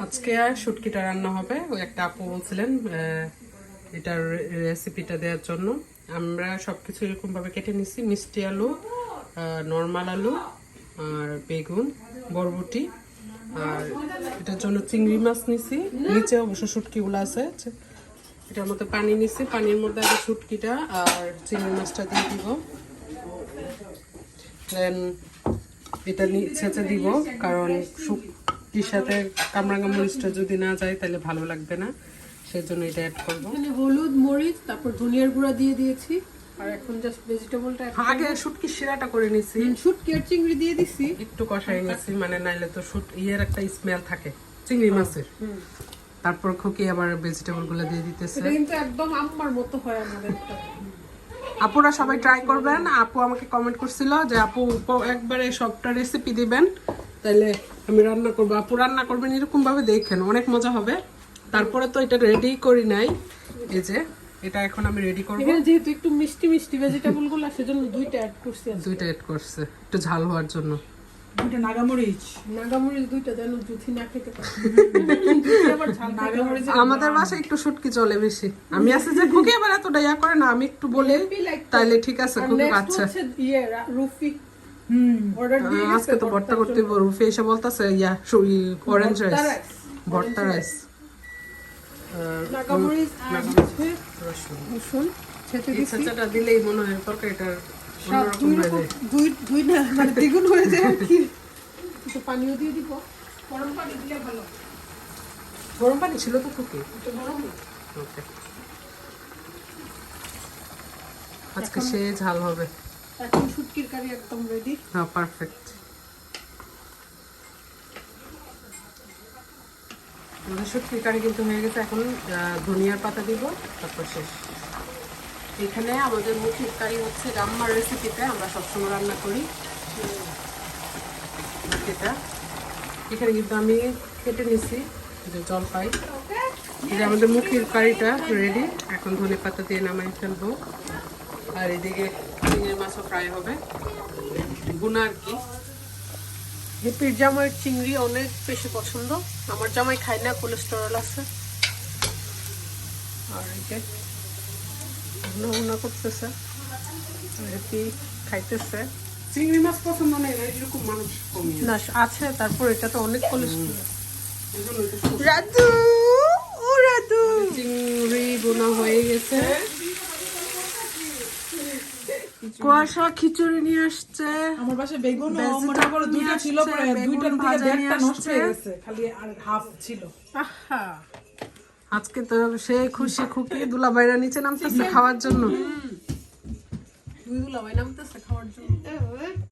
আজকে আর শুটকিটা রান্না হবে। ওই একটা আপু বলছিলেন এটার রেসিপিটা দেওয়ার জন্য। আমরা সবকিছু এরকম ভাবে কেটে নিছি। মিষ্টি আলু নর্মাল আলু, আর বেগুন, বরবটি, আর এটার জন্য চিংড়ি মাছ নিছি। নিচে অবশ্য শুটকিগুলো আছে। এটার মধ্যে পানি নিছি। পানির মধ্যে আগে শুটকিটা আর চিংড়ি মাছটা দিয়ে দিব। দেন এটা নি- ছেঁচে দিব, কারণ শুকির সাথে কামরাঙ্গা মরিচটা যদি না যায় তাহলে ভালো লাগবে না। সেজন্য এটা অ্যাড করব। এখানে হলুদ মরিচ তারপর ধনিয়ার গুঁড়া দিয়ে দিয়েছি। আর এখন জাস্ট ভেজিটেবলটা আগে শুটকি শিরাটা করে নিছি। শুটকি আর চিংড়ি দিয়ে দিছি। একটু কষাই নিছি মানে নাইলে তো শুট ইয়ের একটা স্মেল থাকে চিংড়ি মাছের। তারপর খুকি আবার ভেজিটেবলগুলো দিয়ে দিতেছে। এটা কিন্তু একদম আম্মার মতো হয় আমাদের আপুরা সবাই ট্রাই করবেন। আপু আমাকে কমেন্ট করছিল যে আপু একবারে সবটা রেসিপি দিবেন। তাহলে আমি রান্না করব। আপু রান্না করবেন এরকম ভাবে দেখেন অনেক মজা হবে। তারপরে তো এটা রেডি করি নাই। এই যে এটা এখন আমি রেডি করব। এখানে যেহেতু একটু মিষ্টি মিষ্টি ভেজিটেবলগুলো সেজন্য দুইটা অ্যাড করছি দুইটা এড করছে একটু ঝাল হওয়ার জন্য। দুইটা নাগামরিচ। নাগামরিচ দুইটা যেন জুথি না খেতে আমাদের বাসায় একটু শুটকি চলে বেশি। আমি আছে যে খুকি আবার এতটা ইয়া করে না আমি একটু বলে তাইলে ঠিক আছে খুকি আচ্ছা ইয়ে আজকে তো ভর্তা করতে রুফে এসে বলতেছে ইয়া অরেঞ্জ রাইস ভর্তা রাইস রসুন। ছেঁচাটা দিলেই মনে হয় তরকারিটা দুই হয়ে রকম যায়। দুই দুই না মানে দ্বিগুণ হয়ে যায় আর কি। একটু পানিও দিয়ে দিব। গরম পানি দিলে ভালো। গরম পানি ছিল তো খুকি একটু গরম ওকে। আজকে সে ঝাল হবে। এখন শুটকির কারি একদম রেডি হ্যাঁ পারফেক্ট আমাদের শুটকির কারি কিন্তু হয়ে গেছে। এখন ধনিয়ার পাতা দিব তারপর শেষ। এখানে আমাদের মুখির কারি হচ্ছে রাম্মার রেসিপিতে আমরা সবসময় রান্না করি। এটা। এখানে কিন্তু আমি কেটে নিছি যে জলপাই। এই যে আমাদের মুখির কারিটা রেডি এখন ধনে পাতা দিয়ে নামাই ফেলব। আর এদিকে চিংড়ি মাছও ফ্রাই হবে। গুনা আর কি? হেপির জামাইয়ের চিংড়ি অনেক বেশি পছন্দ। আমার জামাই খায় না কোলেস্টেরল আছে। আর এই যে ভুনা ভুনা করতেছে আর হেপি খাইতেছে। চিংড়ি মাছ পছন্দ নেই না এরকম মানুষ না আছে তারপর এটা তো অনেক কোলেস্টেরল রাধু ও রাধু। চিংড়ি বোনা হয়ে গেছে। কুয়াশা খিচুড়ি নিয়ে আসছে। আমার বাসায় বেগুন ও মনে করো দুইটা ছিল পরে দুইটার থেকে একটা দেড়টা নষ্ট হয়ে গেছে খালি আর হাফ ছিল। আহা। আজকে তো সে খুশি খুকি দুলা বাইরা নিচে নামতেছে খাওয়ার জন্য। দুই দুলা বাইরা নামতেছে খাওয়ার জন্য।